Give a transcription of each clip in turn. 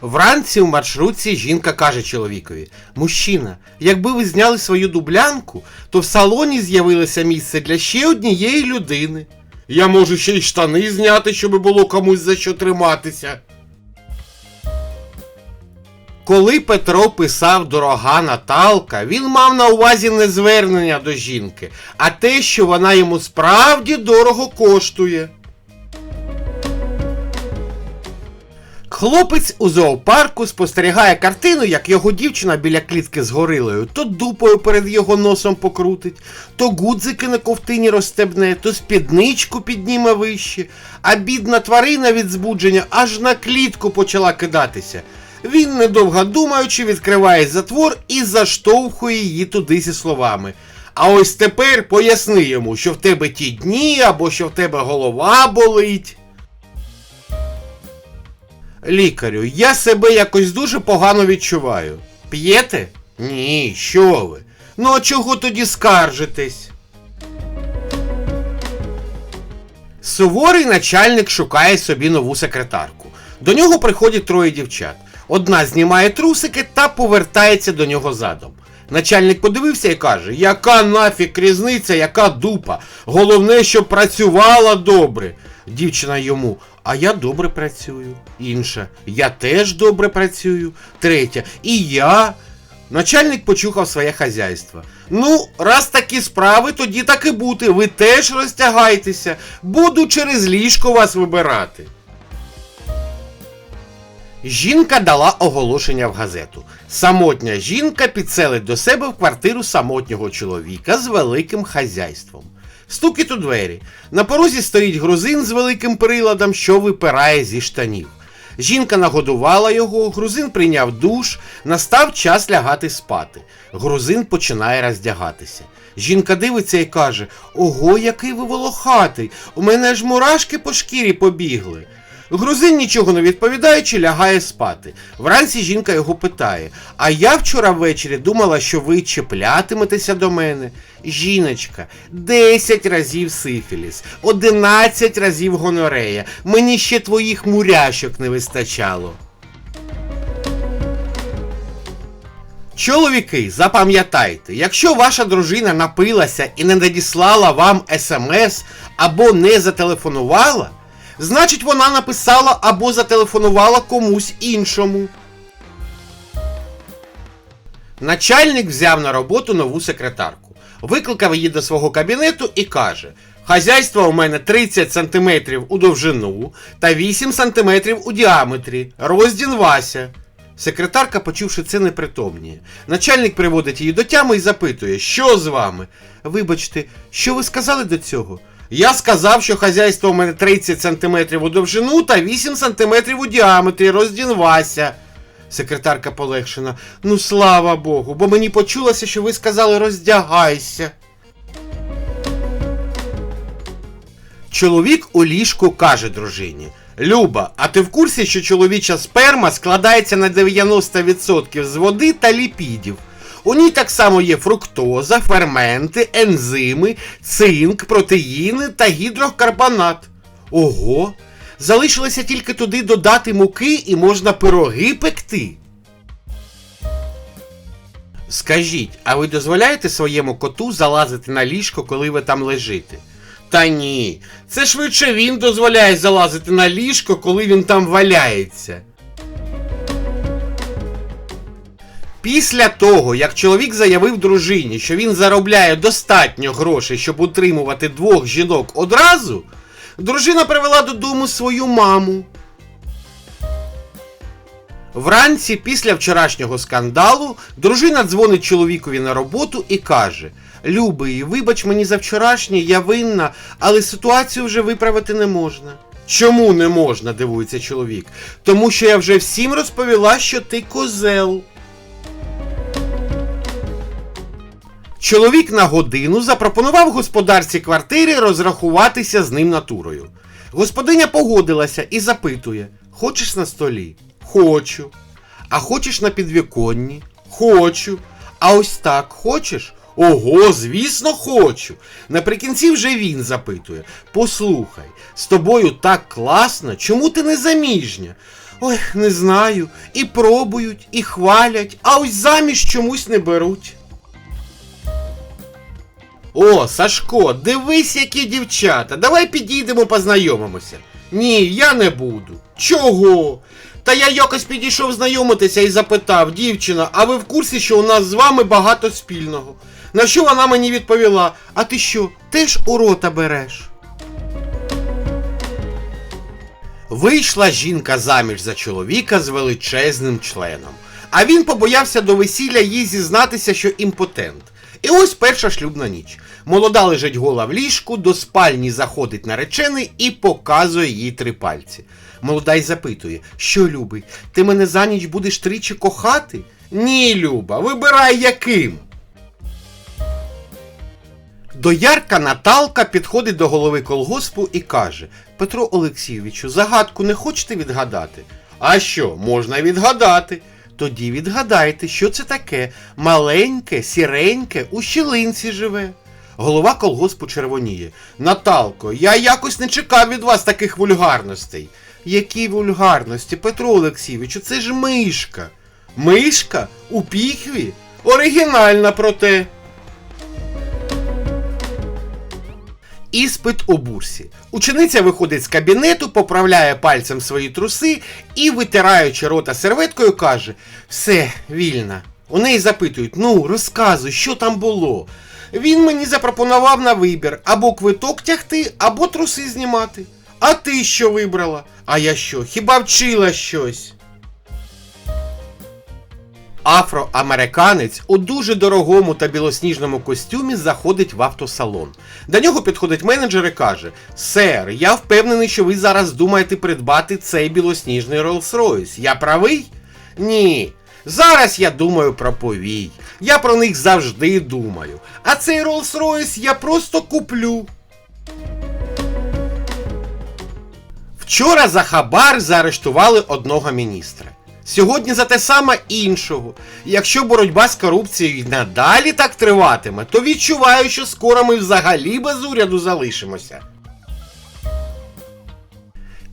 Вранці в маршрутці жінка каже чоловікові: Мужчина, якби ви зняли свою дублянку, то в салоні з'явилося місце для ще однієї людини. Я можу ще й штани зняти, щоб було комусь за що триматися. Коли Петро писав дорога Наталка, він мав на увазі не звернення до жінки, а те, що вона йому справді дорого коштує. Хлопець у зоопарку спостерігає картину, як його дівчина біля клітки з горилою то дупою перед його носом покрутить, то гудзики на ковтині розстебне, то спідничку підніме вище, а бідна тварина від збудження аж на клітку почала кидатися. Він, недовго думаючи, відкриває затвор і заштовхує її туди зі словами. А ось тепер поясни йому, що в тебе ті дні або що в тебе голова болить. Лікарю, я себе якось дуже погано відчуваю. П'єте? Ні, що ви? Ну а чого тоді скаржитесь? Суворий начальник шукає собі нову секретарку. До нього приходять троє дівчат. Одна знімає трусики та повертається до нього задом. Начальник подивився і каже: Яка нафіг різниця, яка дупа. Головне, щоб працювала добре. Дівчина йому, а я добре працюю. Інша, я теж добре працюю. Третя, і я. Начальник почухав своє хазяйство. Ну, раз такі справи, тоді так і бути. Ви теж розтягайтеся. Буду через ліжко вас вибирати. Жінка дала оголошення в газету. Самотня жінка підселить до себе в квартиру самотнього чоловіка з великим хазяйством. Стукіт у двері. На порозі стоїть грузин з великим приладом, що випирає зі штанів. Жінка нагодувала його, грузин прийняв душ, настав час лягати спати. Грузин починає роздягатися. Жінка дивиться і каже: Ого, який ви волохатий! У мене ж мурашки по шкірі побігли. Грузин, нічого не відповідаючи, лягає спати. Вранці жінка його питає: А я вчора ввечері думала, що ви чіплятиметеся до мене. Жіночка, 10 разів сифіліс, 11 разів гонорея. Мені ще твоїх муряшок не вистачало. Чоловіки, запам'ятайте, якщо ваша дружина напилася і не надіслала вам смс або не зателефонувала, значить вона написала або зателефонувала комусь іншому. Начальник взяв на роботу нову секретарку, викликав її до свого кабінету і каже: Хазяйство у мене 30 см у довжину та 8 см у діаметрі. Роздін Вася. Секретарка, почувши це, непритомніє. Начальник приводить її до тями і запитує, що з вами? Вибачте, що ви сказали до цього? Я сказав, що хазяйство у мене 30 см у довжину та 8 см у діаметрі, роздін Вася. Секретарка полегшена. Ну слава Богу, бо мені почулося, що ви сказали роздягайся. Чоловік у ліжку каже дружині: Люба, а ти в курсі, що чоловіча сперма складається на 90% з води та ліпідів? У ній так само є фруктоза, ферменти, ензими, цинк, протеїни та гідрокарбонат. Ого! Залишилося тільки туди додати муки і можна пироги пекти. Скажіть, а ви дозволяєте своєму коту залазити на ліжко, коли ви там лежите? Та ні, це швидше він дозволяє залазити на ліжко, коли він там валяється. Після того, як чоловік заявив дружині, що він заробляє достатньо грошей, щоб утримувати двох жінок одразу, дружина привела додому свою маму. Вранці, після вчорашнього скандалу, дружина дзвонить чоловікові на роботу і каже: Любий, вибач мені за вчорашнє, я винна, але ситуацію вже виправити не можна. Чому не можна? дивується чоловік. Тому що я вже всім розповіла, що ти козел. Чоловік на годину запропонував господарці квартири розрахуватися з ним натурою. Господиня погодилася і запитує: Хочеш на столі? Хочу. А хочеш на підвіконні? Хочу. А ось так хочеш? Ого, звісно, хочу. Наприкінці вже він запитує: Послухай, з тобою так класно, чому ти не заміжня? Ой, не знаю. І пробують, і хвалять, а ось заміж чомусь не беруть. О, Сашко, дивись, які дівчата. Давай підійдемо познайомимося. Ні, я не буду. Чого? Та я якось підійшов знайомитися і запитав, дівчина, а ви в курсі, що у нас з вами багато спільного? На що вона мені відповіла: А ти що, теж у рота береш? Вийшла жінка заміж за чоловіка з величезним членом, а він побоявся до весілля їй зізнатися, що імпотент. І ось перша шлюбна ніч. Молода лежить гола в ліжку, до спальні заходить наречений і показує їй три пальці. Молода й запитує, що любий, ти мене за ніч будеш тричі кохати? Ні, Люба, вибирай яким. Доярка Наталка підходить до голови колгоспу і каже: Петро Олексійовичу, загадку не хочете відгадати? А що, можна відгадати? Тоді відгадайте, що це таке маленьке, сіреньке, у щілинці живе. Голова колгоспу червоніє. Наталко, я якось не чекав від вас таких вульгарностей. Які вульгарності, Петро Олексійовичу, це ж мишка. Мишка? У піхві? Оригінальна проте. Іспит у бурсі. Учениця виходить з кабінету, поправляє пальцем свої труси і, витираючи рота серветкою, каже: Все, вільна. У неї запитують: ну, розказуй, що там було. Він мені запропонував на вибір або квиток тягти, або труси знімати. А ти що вибрала? А я що? Хіба вчила щось? Афроамериканець у дуже дорогому та білосніжному костюмі заходить в автосалон. До нього підходить менеджер і каже: Сер, я впевнений, що ви зараз думаєте придбати цей білосніжний Rolls-Royce. Я правий? Ні. Зараз я думаю про повій. Я про них завжди думаю. А цей Rolls-Royce я просто куплю. Вчора за хабар заарештували одного міністра. Сьогодні за те саме іншого. Якщо боротьба з корупцією надалі так триватиме, то відчуваю, що скоро ми взагалі без уряду залишимося.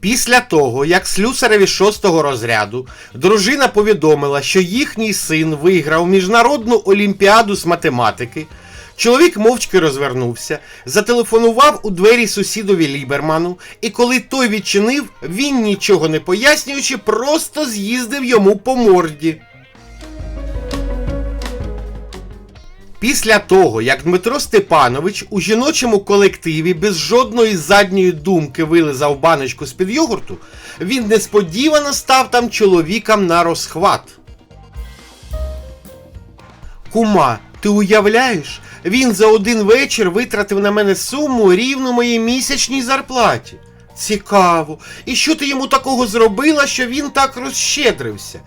Після того, як слюсареві шостого розряду дружина повідомила, що їхній син виграв міжнародну олімпіаду з математики, чоловік мовчки розвернувся, зателефонував у двері сусідові Ліберману, і коли той відчинив, він, нічого не пояснюючи, просто з'їздив йому по морді. Після того, як Дмитро Степанович у жіночому колективі без жодної задньої думки вилизав баночку з-під йогурту, він несподівано став там чоловіком на розхват. Кума, ти уявляєш? Він за один вечір витратив на мене суму рівну моїй місячній зарплаті. Цікаво. І що ти йому такого зробила, що він так розщедрився?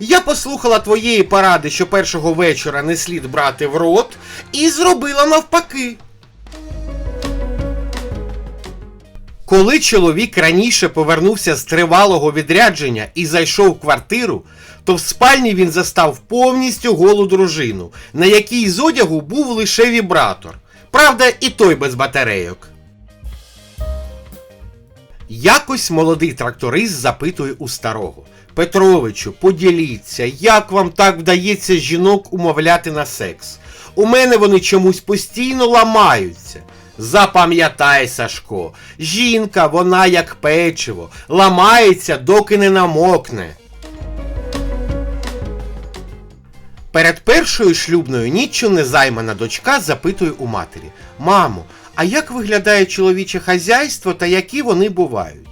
Я послухала твоєї поради, що першого вечора не слід брати в рот, і зробила навпаки. Коли чоловік раніше повернувся з тривалого відрядження і зайшов в квартиру, то в спальні він застав повністю голу дружину, на якій з одягу був лише вібратор. Правда, і той без батарейок. Якось молодий тракторист запитує у старого. Петровичу, поділіться, як вам так вдається жінок умовляти на секс? У мене вони чомусь постійно ламаються. Запам'ятай, Сашко, жінка, вона як печиво, ламається, доки не намокне. Перед першою шлюбною ніччю незаймана дочка запитує у матері: Мамо, а як виглядає чоловіче хазяйство та які вони бувають?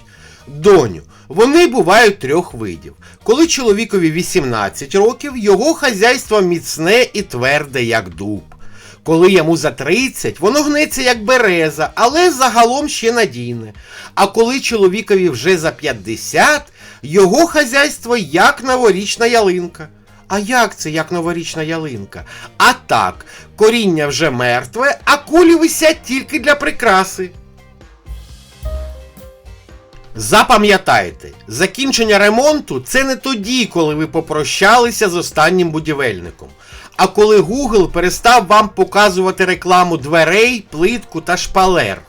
Доню, вони бувають трьох видів. Коли чоловікові 18 років, його хазяйство міцне і тверде, як дуб. Коли йому за 30, воно гнеться як береза, але загалом ще надійне. А коли чоловікові вже за 50, його хазяйство як новорічна ялинка. А як це як новорічна ялинка? А так, коріння вже мертве, а кулі висять тільки для прикраси. Запам'ятайте, закінчення ремонту це не тоді, коли ви попрощалися з останнім будівельником, а коли Google перестав вам показувати рекламу дверей, плитку та шпалер.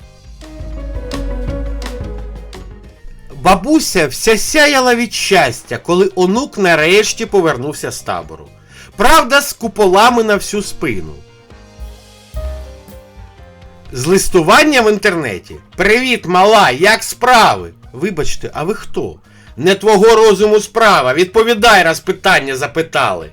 Бабуся вся сяяла від щастя, коли онук нарешті повернувся з табору. Правда, з куполами на всю спину. З листування в інтернеті. Привіт, мала, як справи? Вибачте, а ви хто? Не твого розуму справа. Відповідай, раз питання запитали.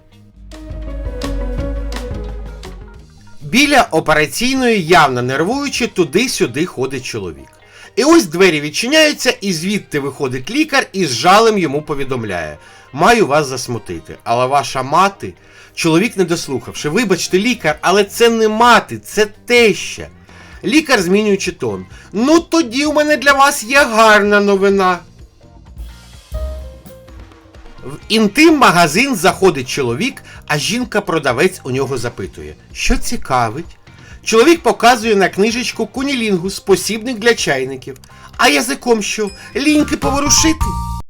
Біля операційної, явно нервуючи, туди-сюди ходить чоловік. І ось двері відчиняються, і звідти виходить лікар і з жалем йому повідомляє: Маю вас засмутити, але ваша мати. Чоловік не дослухавши, вибачте, лікар, але це не мати, це теща. Лікар, змінюючи тон. Ну тоді у мене для вас є гарна новина. В інтим-магазин заходить чоловік, а жінка-продавець у нього запитує, що цікавить. Чоловік показує на книжечку Кунілінгус, посібник для чайників. А язиком що? Ліньки поворушити?